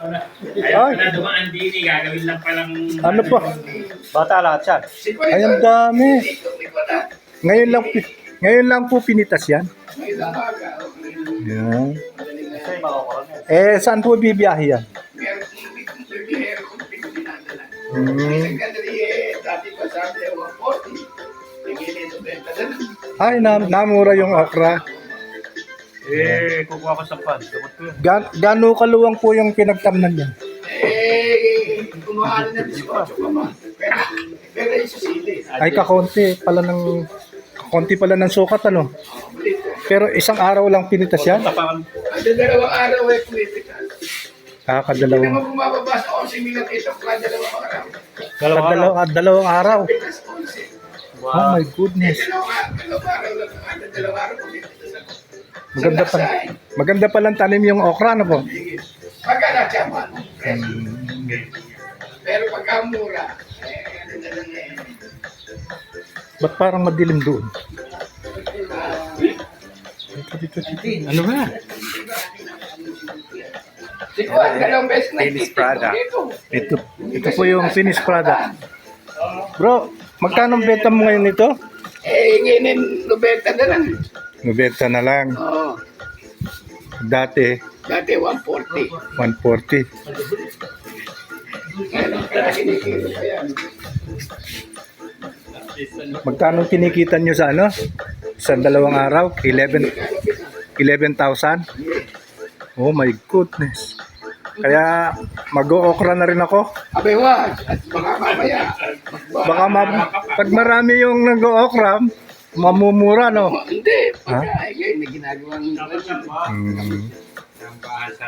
Ayaw na dumaan din eh, gagawin lang palang... Ano po? Bata lahat yan. Ay, ang dami. Ngayon lang, pi- ngayon lang po pinitas yan. Yan. Eh, saan po bibiyahe yan? Hmm. Ay, na, namura yung okra. Eh, kukuha ko sa pan. Dapat ko yun. Gan, gano kaluwang po yung pinagtamnan niya? Eh, kumahal na 18 pa man. Pero, pero yung susili. Ay, kakonti pala ng kakonti pala ng sukat ano. Pero isang araw lang pinitas yan? Tapangan. Ang dalawang araw ay political. Hindi Kakadalawang, naman bumababa sa 11 million ito kada dalawang araw. Dalawang araw. kadalaw, dalawang araw. Pitas 11. Oh my goodness. Dalawang araw, dalawang araw lang. Dalawang araw. Maganda pa. Maganda palang tanim yung okra na po. Pagka natyaman. Pero pagka mura, eh, ano na lang eh. Ba't parang madilim doon? Dito, dito, dito. Ano ba? Finished product. Ito, ito po yung finished product. Bro, magkano ang benta mo ngayon ito? Eh, ngayon, nobenta na lang. Nobenta na lang. Oo. Dati, Dati 140. 140. Ngayon, kaya kinikilo pa yan. Magkano kinikita nyo sa ano? Sa dalawang araw? 11 11,000? Oh my goodness. Kaya mag-ookra na rin ako. Abay, wag. At baka mamaya. Baka ma- pag marami yung nag-ookra, mamumura no. Hindi. Ha? Pagka, eh, may ginagawang... Hmm. Ang bahal sa.